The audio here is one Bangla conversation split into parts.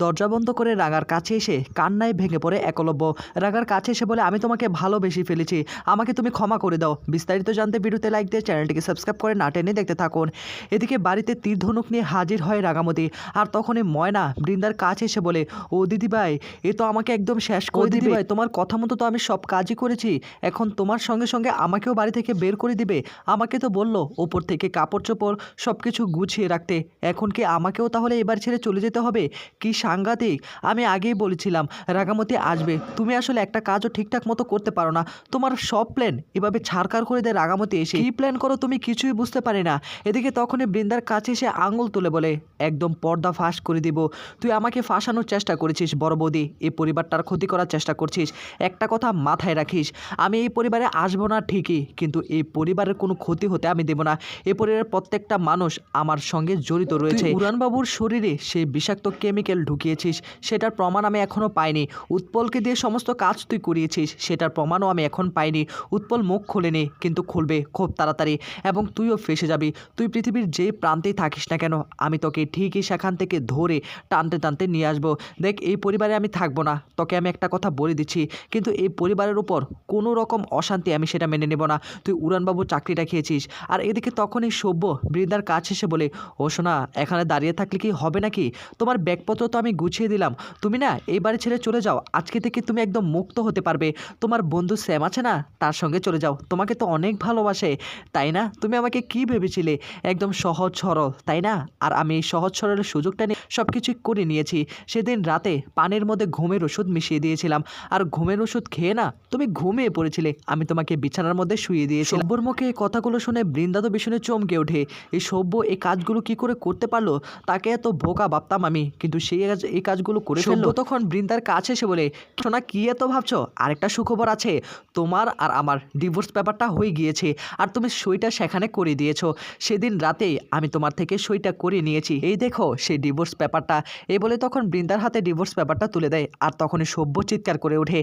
দরজা বন্ধ করে রাগার কাছে এসে কান্নায় ভেঙে পড়ে একলব্য। রাগার কাছে এসে বলে আমি তোমাকে ভালোবেসে ফেলেছি। আমাকে তুমি ক্ষমা করে দাও। বিস্তারিত জানতে ভিডিওতে লাইক দিয়ে চ্যানেলটিকে সাবস্ক্রাইব করে না টেনে দেখতে থাকুন। এদিকে বাড়িতে তীর ধনুক নিয়ে হাজির হয় রাগামতি। আর তখনই ময়না বৃন্দার কাছে এসে বলে ও দিদিভাই এ তো আমাকে একদম শেষ করে দিবে। ভাই তোমার কথা মতো তো আমি সব কাজই করেছি। এখন তোমার সঙ্গে সঙ্গে আমাকেও বাড়ি থেকে বের করে দিবে। আমাকে তো বলল ওপর থেকে কাপড় চোপড় সব কিছু গুছিয়ে রাখতে। এখন কি আমাকেও তাহলে এবার ছেড়ে চলে যেতে হবে? কি সাংঘাতিক। আমি আগেই বলেছিলাম রাগামতি আসবে। তুমি আসলে একটা কাজও ঠিকঠাক মতো করতে পারো না। তোমার সব প্ল্যান এভাবে ছাড়কার করে দেয় রাগামতি এসে। কি প্ল্যান করো তুমি কিছুই বুঝতে পারি না। এদিকে তখনই বৃন্দার কাছে এসে আঙুল তুলে বলে একদম পর্দা ফাঁস করে দিব। তুই আমাকে ফাঁসানোর চেষ্টা করেছিস বড় বৌদি। এই পরিবারটার ক্ষতি করার চেষ্টা করছিস। একটা কথা মাথায় রাখিস আমি এই পরিবারে আসব না ঠিকই কিন্তু এই পরিবারের কোনো ক্ষতি হতে আমি দেব না। এই পরিবারের প্রত্যেকটা মানুষ আমার সঙ্গে জড়িত রয়েছে। উড়ানবাবুর শরীরে সেই বিষাক্ত কেমিক্যাল ঢুকিয়েছিস, সেটার প্রমাণ আমি এখনও পাইনি। উৎপলকে দিয়ে সমস্ত কাজ তুই করিয়েছিস, সেটার প্রমাণও আমি এখন পাইনি। উৎপল মুখ খোলেনি কিন্তু খুলবে খুব তাড়াতাড়ি এবং তুইও ফেসে যাবি। তুই পৃথিবীর যে প্রান্তেই থাকিস না কেন, আমি তোকে ঠিকই সেখান থেকে ধরে টানতে টানতে নিয়ে আসব। দেখ, এই পরিবারে আমি থাকব না, তোকে আমি একটা কথা বলে দিচ্ছি, কিন্তু এই পরিবারের উপর কোনো রকম অশান্তি আমি সেটা মেনে নেব না। তুই উড়ানবাবু চাকরিটা খেয়েছিস, আর এদিকে তখনই সভ্য বৃন্দার কাছে এসে বলে, ও শোনা এখানে দাঁড়িয়ে থাকলে কি হবে নাকি? তোমার ব্যাগপত্র তো আমি গুছিয়ে দিলাম। তুমি না এই বাড়ি ছেড়ে চলে যাও। আজকে থেকে তুমি একদম মুক্ত হতে পারবে। তোমার বন্ধু স্যাম আছে না, তার সঙ্গে চলে যাও। তোমাকে তো অনেক ভালোবাসে। তাই না? তুমি আমাকে কি ভেবেছিলে? একদম সহজ সরল, তাই না? আর আমি এই সহজ সরলের সুযোগটা নিয়ে সব কিছুই করে নিয়েছি। সেদিন রাতে পানের মধ্যে ঘুমের ওষুধ মিশিয়ে দিয়েছিলাম। আর ঘুমের ওষুধ খেয়ে না, তুমি ঘুমিয়ে পড়েছিলে। আমি তোমাকে বিছানার মধ্যে শুয়ে দিয়েছি সব্যর মুখে এই কথাগুলো শুনে বৃন্দা তো ভীষণে চমকে ওঠে। এই সভ্য এই কাজগুলো কি করে করতে পারল, তাকে এত বোকা ভাবতাম আমি। কিন্তু সেই এই কাজগুলো করে ফেলল। তখন বৃন্দার কাছে এসে বলে শোনা কি এত ভাবছ? আরেকটা সুখবর আছে। তোমার আর আমার ডিভোর্স পেপারটা হয়ে গিয়েছে আর তুমি সইটা সেখানে করে দিয়েছ। সেদিন রাতে আমি তোমার থেকে সইটা করে নিয়েছি। এই দেখো সেই ডিভোর্স পেপারটা এই বলে তখন বৃন্দার হাতে ডিভোর্স পেপারটা তুলে দেয় আর তখনই সভ্য চিৎকার করে ওঠে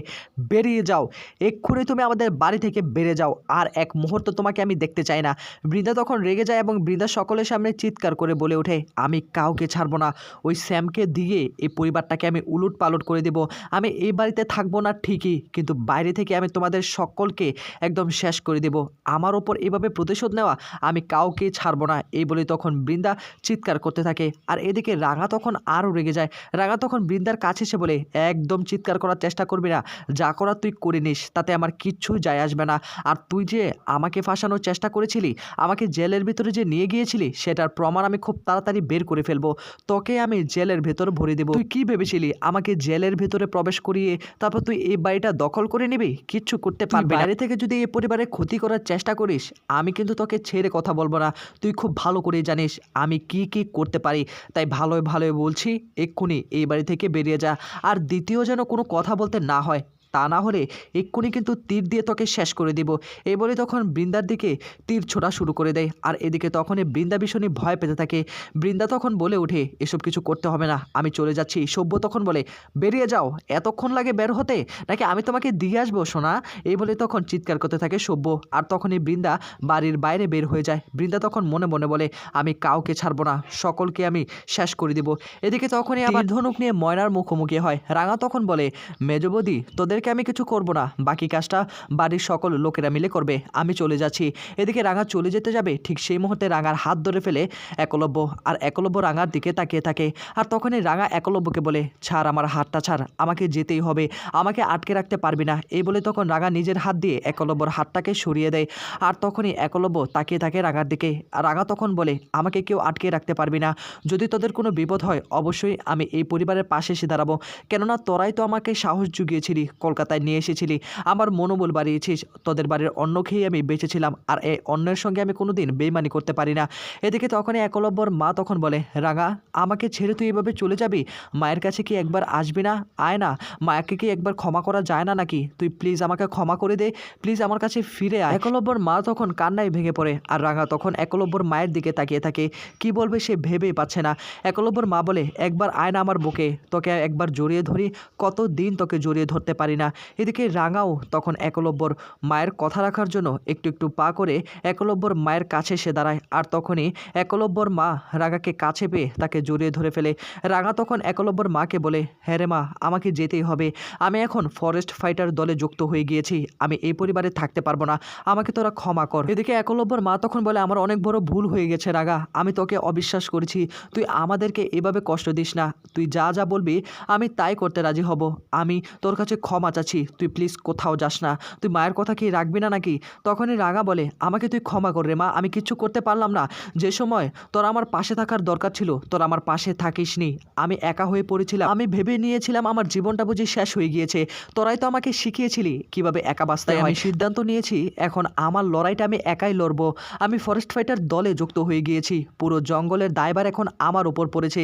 বেরিয়ে যাও এক্ষুনি তুমি আমাদের বাড়ি থেকে বেড়ে যাও আর এক মুহূর্ত তোমাকে আমি দেখতে চাই না। বৃন্দা তখন রেগে যায় এবং বৃন্দা সকলের সামনে চিৎকার করে বলে ওঠে আমি কাউকে ছাড়বো না। ওই স্যামকে দিয়ে এই পরিবারটাকে আমি উলুট পালট করে দেব। আমি এই বাড়িতে থাকব না ঠিকই, কিন্তু বাইরে থেকে আমি তোমাদের সকলকে একদম শেষ করে দেব। আমার ওপর এভাবে প্রতিশোধ নেওয়া আমি কাউকে ছাড়বো না, এই বলে তখন বৃন্দা চিৎকার করতে থাকে। আর এদিকে রাঙা তখন আরও রেগে যায়। রাঙা তখন বৃন্দার কাছে এসে বলে, একদম চিৎকার করার চেষ্টা করবি না। যা করার তুই করে নিস, তাতে আমার কিচ্ছু যায় আসবে না। আর তুই যে আমাকে ফাঁসানোর চেষ্টা করেছিলি, আমাকে জেলের ভিতরে যে নিয়ে গিয়েছিলি, সেটার প্রমাণ আমি খুব তাড়াতাড়ি বের করে ফেলব। তোকে আমি জেলের ভেতর ভরে দেবো। তুই কি ভেবেছিলি? আমাকে জেলের ভেতরে প্রবেশ করিয়ে তারপর তুই এই বাড়িটা দখল করে নিবি? কিচ্ছু করতে পারবি বাইরে থেকে যদি এই পরিবারে ক্ষতি করার চেষ্টা করিস আমি কিন্তু তোকে ছেড়ে কথা বলব না। তুই খুব ভালো করে জানিস আমি কি কি করতে পারি। তাই ভালোই ভালোই বলছি এক্ষুনি এই বাড়ি থেকে বেরিয়ে যা। আর দ্বিতীয় যেন কোনো কথা বলতে না হয় তা না হলে এক্ষুনি কিন্তু তীর দিয়ে তোকে শেষ করে দিব। এই বলে তখন বৃন্দার দিকে তীর ছোড়া শুরু করে দেয় আর এদিকে তখনই বৃন্দা ভীষণই ভয় পেতে থাকে। বৃন্দা তখন বলে ওঠে, এসব কিছু করতে হবে না, আমি চলে যাচ্ছি। সভ্য তখন বলে, বেরিয়ে যাও, এতক্ষণ লাগে বের হতে? নাকি আমি তোমাকে দিয়ে আসব, সোনা? এই বলে তখন চিৎকার করতে থাকে সভ্য। আর তখনই বৃন্দা বাড়ির বাইরে বের হয়ে যায়। বৃন্দা তখন মনে মনে বলে, আমি কাউকে ছাড়বো না, সকলকে আমি শেষ করে দিব। এদিকে তখনই আবার ধনুক নিয়ে ময়নার মুখোমুখি হয়। রাঙা তখন বলে, মেজবদি তোদেরকে আমি কিছু করব না। বাকি কাজটা বাড়ির সকল লোকেরা মিলে করবে। আমি চলে যাচ্ছি। এদিকে রাঙা চলে যেতে যাবে। ঠিক সেই মুহূর্তে রাঙার হাত ধরে ফেলে একলব্য আর একলব্য রাঙার দিকে তাকিয়ে থাকে। আর তখনই রাঙা একলব্যকে বলে, ছাড় আমার হাতটা, ছাড়। আমাকে যেতেই হবে। আমাকে আটকে রাখতে পারবি না। এই বলে তখন রাঙা নিজের হাত দিয়ে একলব্যর হাতটাকে সরিয়ে দেয়। আর তখনই একলব্য তাকিয়ে থাকে রাঙার দিকে। আর রাঙা তখন বলে, আমাকে কেউ আটকে রাখতে পারবি না। যদি তোদের কোনো বিপদ হয়, অবশ্যই আমি এই পরিবারের পাশে এসে দাঁড়াবো। কেননা তোরাই তো আমাকে সাহস জুগিয়েছিলি। কলকাতায় নিয়ে এসেছিলি। আমার মনোবল বাড়িয়েছিস, তোদের বাড়ির অন্ন খেয়ে আমি বেঁচেছিলাম, আর এই অন্যের সঙ্গে আমি কোনোদিন বেইমানি করতে পারি না। এদিকে তখনই একলব্যর মা তখন বলে, রাঙা, আমাকে ছেড়ে তুই এভাবে চলে যাবি? মায়ের কাছে কি একবার আসবি না? আয় না। মায়াকে কি একবার ক্ষমা করা যায় না নাকি? তুই প্লিজ আমাকে ক্ষমা করে দে, প্লিজ আমার কাছে ফিরে আয়। একলব্যর মা তখন কান্নায় ভেঙে পড়ে, আর রাঙা তখন একলব্যর মায়ের দিকে তাকিয়ে থাকে। কি বলবে সে ভেবেই পাচ্ছে না। একলব্যর মা বলে, একবার আয় না আমার বুকে, তোকে একবার জড়িয়ে ধরি কত দিন তোকে জড়িয়ে ধরতে পারি না? না। এদিকে রাঙাও তখন একলব্যর মায়ের কথা রাখার জন্য একটু একটু পা করে একলব্যর মায়ের কাছে এসে দাঁড়ায়। আর তখনই একলব্যর মা রাগাকে কাছে পেয়ে তাকে জড়িয়ে ধরে ফেলে। রাঙা তখন একলব্যর মাকে বলে হ্যাঁ রে মা, আমাকে যেতেই হবে। আমি এখন ফরেস্ট ফাইটার দলে যুক্ত হয়ে গিয়েছি। আমি এই পরিবারে থাকতে পারব না। আমাকে তোরা ক্ষমা কর। এদিকে একলব্যর মা তখন বলে, আমার অনেক বড় ভুল হয়ে গেছে রাগা আমি তোকে অবিশ্বাস করেছি। তুই আমাদেরকে এভাবে কষ্ট দিস না। তুই যা যা বলবি, আমি তাই করতে রাজি হব। আমি তোর কাছে ক্ষমা চাচ্ছি তুই প্লিজ কোথাও যাস না। তুই মায়ের কথা কি রাখবি না নাকি? তখনই রাগা বলে আমাকে তুই ক্ষমা কর রে মা আমি কিচ্ছু করতে পারলাম না। যে সময় তোর আমার পাশে থাকার দরকার ছিল তোর আমার পাশে থাকিসনি। আমি একা হয়ে পড়েছিলাম। আমি ভেবে নিয়েছিলাম আমার জীবনটা বুঝি শেষ হয়ে গিয়েছে। তোরাই তো আমাকে শিখিয়েছিলি কীভাবে একা বাঁচতে আমি সিদ্ধান্ত নিয়েছি এখন আমার লড়াইটা আমি একাই লড়বো। আমি ফরেস্ট ফাইটার দলে যুক্ত হয়ে গিয়েছি। পুরো জঙ্গলের দায়বার এখন আমার উপর পড়েছে।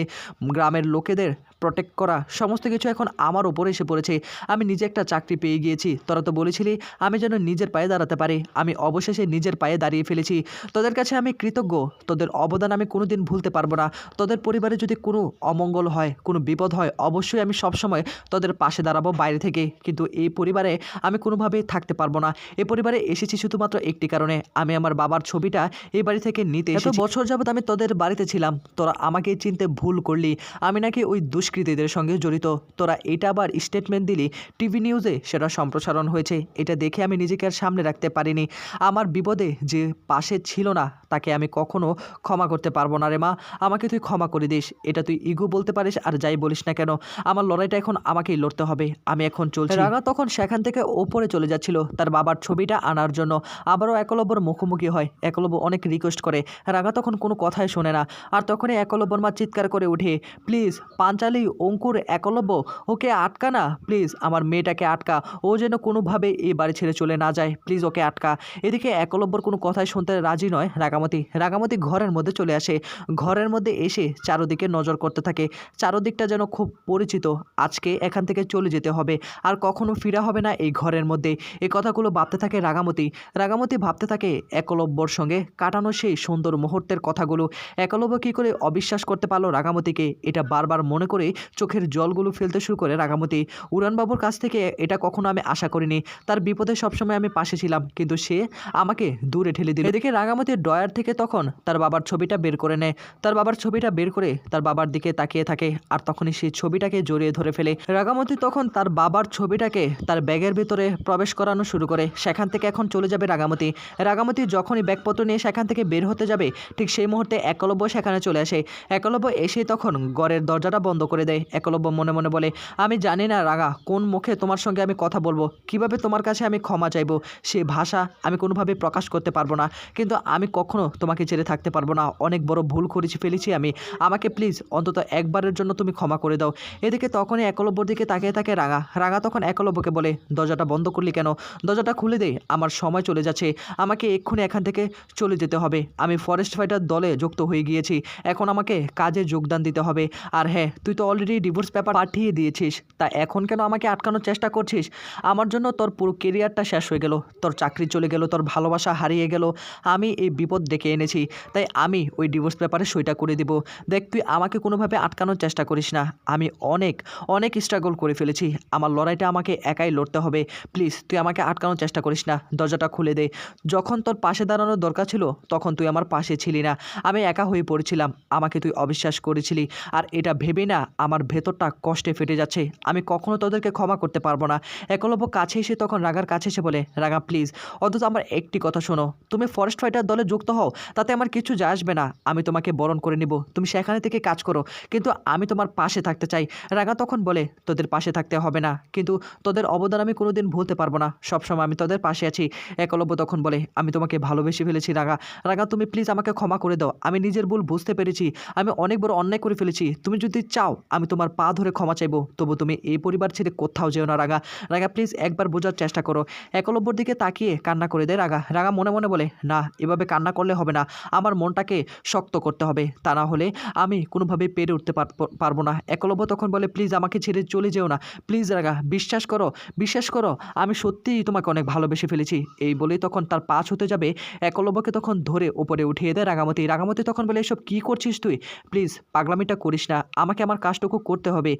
গ্রামের লোকেদের প্রোটেক্ট করা সমস্ত কিছু এখন আমার উপরে এসে পড়েছে। আমি নিজে একটা চাকরি পেয়ে গিয়েছি। তোরা তো বলেছিলি আমি যেন নিজের পায়ে দাঁড়াতে পারি। আমি অবশেষে নিজের পায়ে দাঁড়িয়ে ফেলেছি। তোদের কাছে আমি কৃতজ্ঞ। তোদের অবদান আমি কোনো দিন ভুলতে পারব না। তোদের পরিবারে যদি কোনো অমঙ্গল হয় কোনো বিপদ হয় অবশ্যই আমি সবসময় তোদের পাশে দাঁড়াবো বাইরে থেকে। কিন্তু এই পরিবারে আমি কোনোভাবেই থাকতে পারব না। এ পরিবারে এসেছি শুধুমাত্র একটি কারণে। আমি আমার বাবার ছবিটা এই বাড়ি থেকে নিতে এত বছর যাবত আমি তোদের বাড়িতে ছিলাম। তোরা আমাকে চিনতে ভুল করলি। আমি নাকি ওই দুষ্কৃতীদের সঙ্গে জড়িত। তোরা এটা আবার স্টেটমেন্ট দিলি টিভি নিউজে সেটা সম্প্রসারণ হয়েছে। এটা দেখে আমি নিজেকে আর সামনে রাখতে পারিনি। আমার বিপদে যে পাশে ছিল না, তাকে আমি কখনো ক্ষমা করতে পারব না রে মা। আমাকে তুই ক্ষমা করে দিস। এটা তুই ইগো বলতে পারিস আর যাই বলিস না কেন। আমার লড়াইটা এখন আমাকেই লড়তে হবে। আমি এখন চলছি। রাগা তখন সেখান থেকে ওপরে চলে যাচ্ছিল। তার বাবার ছবিটা আনার জন্য আবারও একলব্যর মুখোমুখি হয়। একলব্য অনেক রিকোয়েস্ট করে। রাগা তখন কোনো কথাই শোনে না। আর তখনই একলব্যর মা চিৎকার করে উঠে প্লিজ পাঞ্চালি অঙ্কুর একলব্য ওকে আটকা না। প্লিজ, আমার মেয়েটাকে আটকা। ও যেন কোনোভাবে এই বাড়ি ছেড়ে চলে না যায়। প্লিজ, ওকে আটকা। এদিকে একলব্যর কোনো কথাই শুনতে রাজি নয় রাগামতি রাগামতি ঘরের মধ্যে চলে আসে। ঘরের মধ্যে এসে চারোদিকে নজর করতে থাকে। চারোদিকটা যেন খুব পরিচিত। আজকে এখান থেকে চলে যেতে হবে। আর কখনো ফিরা হবে না এই ঘরের মধ্যে। এই কথাগুলো ভাবতে থাকে রাগামতি রাগামতি ভাবতে থাকে একলব্যর সঙ্গে কাটানো সেই সুন্দর মুহূর্তের কথাগুলো। একলব্য কী করে অবিশ্বাস করতে পারল রাগামতিকে এটা বারবার মনে করে চোখের জলগুলো ফেলতে শুরু করে রাগামতি উড়ানবাবুর কাছ থেকে এটা কখনো আমি আশা করিনি। তার বিপদে সবসময় আমি পাশে ছিলাম, কিন্তু সে আমাকে দূরে ঠেলে দিল। এদিকে রাগামতির ডয়ার থেকে তখন তার বাবার ছবিটা বের করে নেয়। তার বাবার ছবিটা বের করে তার বাবার দিকে তাকিয়ে থাকে আর তখনই সেই ছবিটাকে জড়িয়ে ধরে ফেলে। রাগামতি তখন তার বাবার ছবিটাকে তার ব্যাগের ভিতরে প্রবেশ করানো শুরু করে। সেখান থেকে এখন চলে যাবে রাগামতি রাগামতি যখনই ব্যাগপত্র নিয়ে সেখান থেকে বের হতে যাবে, ঠিক সেই মুহূর্তে একলব্য সেখানে চলে আসে। একলব্য এসে তখন ঘরের দরজাটা বন্ধ করে দেয়। একলব্য মনে মনে বলে, আমি জানি না রাগা, কোন মুখে তোমার সঙ্গে আমি কথা বলব? কীভাবে তোমার কাছে আমি ক্ষমা চাইব? সে ভাষা আমি কোনোভাবে প্রকাশ করতে পারব না। কিন্তু আমি কখনো তোমাকে ছেড়ে থাকতে পারব না। অনেক বড় ভুল করেছি, ফেলেছি আমি। আমাকে প্লিজ অন্তত একবারের জন্য তুমি ক্ষমা করে দাও। এদিকে তখনই একলব্যর দিকে তাকিয়ে থাকে রাঙা রাঙা তখন একলব্যকে বলে, দরজাটা বন্ধ করলি কেন? দরজাটা খুলে দে, আমার সময় চলে যাচ্ছে। আমাকে এক্ষুনি এখান থেকে চলে যেতে হবে। আমি ফরেস্ট ফাইটার দলে যুক্ত হয়ে গিয়েছি। এখন আমাকে কাজে যোগদান দিতে হবে। আর হ্যাঁ তুই তো অলরেডি ডিভোর্স পেপার পাঠিয়ে দিয়েছিস। তা এখন কেন আমাকে আটকানোর চেষ্টা করছিস? আমার জন্য তোর পুরো কেরিয়ারটা শেষ হয়ে গেল। তোর চাকরি চলে গেল, তোর ভালোবাসা হারিয়ে গেল। আমি এই বিপদ ডেকে এনেছি। তাই আমি ওই ডিভোর্স পেপারে সইটা করে দিব। দেখ, তুই আমাকে কোনোভাবে আটকানোর চেষ্টা করিস না। আমি অনেক অনেক স্ট্রাগল করে ফেলেছি। আমার লড়াইটা আমাকে একাই লড়তে হবে। প্লিজ, তুই আমাকে আটকানোর চেষ্টা করিস না। দরজাটা খুলে দে। যখন তোর পাশে দাঁড়ানোর দরকার ছিল, তখন তুই আমার পাশে ছিলি না। আমি একা হয়ে পড়েছিলাম। আমাকে তুই অবিশ্বাস করেছিলি। আর এটা ভেবে না আমার ভেতরটা কষ্টে ফেটে যাচ্ছে। আমি কখনো তোদেরকে ক্ষমা করতে পারব না। একলব্য কাছে এসে তখন রাগার কাছে এসে বলে, রাগা প্লিজ অন্তত আমার একটি কথা শোনো। তুমি ফরেস্ট ফাইটার দলে যুক্ত হও, তাতে আমার কিছু যায় আসবে না। আমি তোমাকে বরণ করে নিব। তুমি সেখানে থেকে কাজ করো। কিন্তু আমি তোমার পাশে থাকতে চাই। রাগা তখন বলে, তোদের পাশে থাকতে হবে না। কিন্তু তোদের অবদান আমি কোনোদিন ভুলতে পারব না। সবসময় আমি তোদের পাশে আছি। একলব্য তখন বলে, আমি তোমাকে ভালোবেসে ফেলেছি, রাগা। রাগা, তুমি প্লিজ আমাকে ক্ষমা করে দাও। আমি নিজের ভুল বুঝতে পেরেছি। আমি অনেক বড় অন্যায় করে ফেলেছি। তুমি যদি চাও আমি তোমার পা ধরে ক্ষমা চাইব। তবু তুমি এই পরিবার ছেড়ে কোথাও যেও না, রাগা। রাগা প্লিজ একবার বোঝার চেষ্টা করো। একলব্যর দিকে তাকিয়ে কান্না করে দেয় রাগা। রাগা মনে মনে বলে, না, এভাবে কান্না করলে হবে না। আমার মনটাকে শক্ত করতে হবে। তা না হলে আমি কোনোভাবেই পেরে উঠতে পার- পারব না। একলব্য তখন বলে প্লিজ আমাকে ছেড়ে চলে যেও না। প্লিজ রাগা, বিশ্বাস করো বিশ্বাস করো, আমি সত্যিই তোমাকে অনেক ভালোবেসে ফেলেছি। এই বলেই তখন তার পা হতে যাবে। একলব্যকে তখন ধরে ওপরে উঠিয়ে দেয় রাগামতি। রাগামতি তখন বলে, এসব কী করছিস তুই? প্লিজ পাগলামিটা করিস না। আমাকে আমার কাজ কাজটুকু করতে হবে।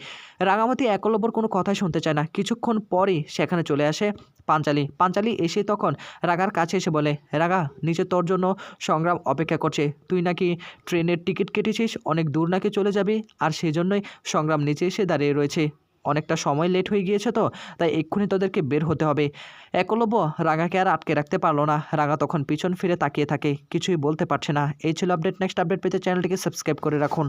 রাঙামাটি একলব্যর কোনো কথাই শুনতে চায় না। কিছুক্ষণ পরেই সেখানে চলে আসে পাঞ্চালি। পাঞ্চালি এসে তখন রাগার কাছে এসে বলে রাগা নিচে তোর জন্য সংগ্রাম অপেক্ষা করছে। তুই নাকি ট্রেনের টিকিট কেটেছিস? অনেক দূর নাকি চলে যাবি? আর সেই জন্যই সংগ্রাম নিচে এসে দাঁড়িয়ে রয়েছে। অনেকটা সময় লেট হয়ে গিয়েছে তো, তাই এক্ষুনি তোদেরকে বের হতে হবে। একলব্য রাগাকে আর আটকে রাখতে পারল না। রাগা তখন পিছন ফিরে তাকিয়ে থাকে। কিছুই বলতে পারছে না। এই ছিল আপডেট নেক্সট আপডেট পেতে চ্যানেলটিকে সাবস্ক্রাইব করে রাখুন।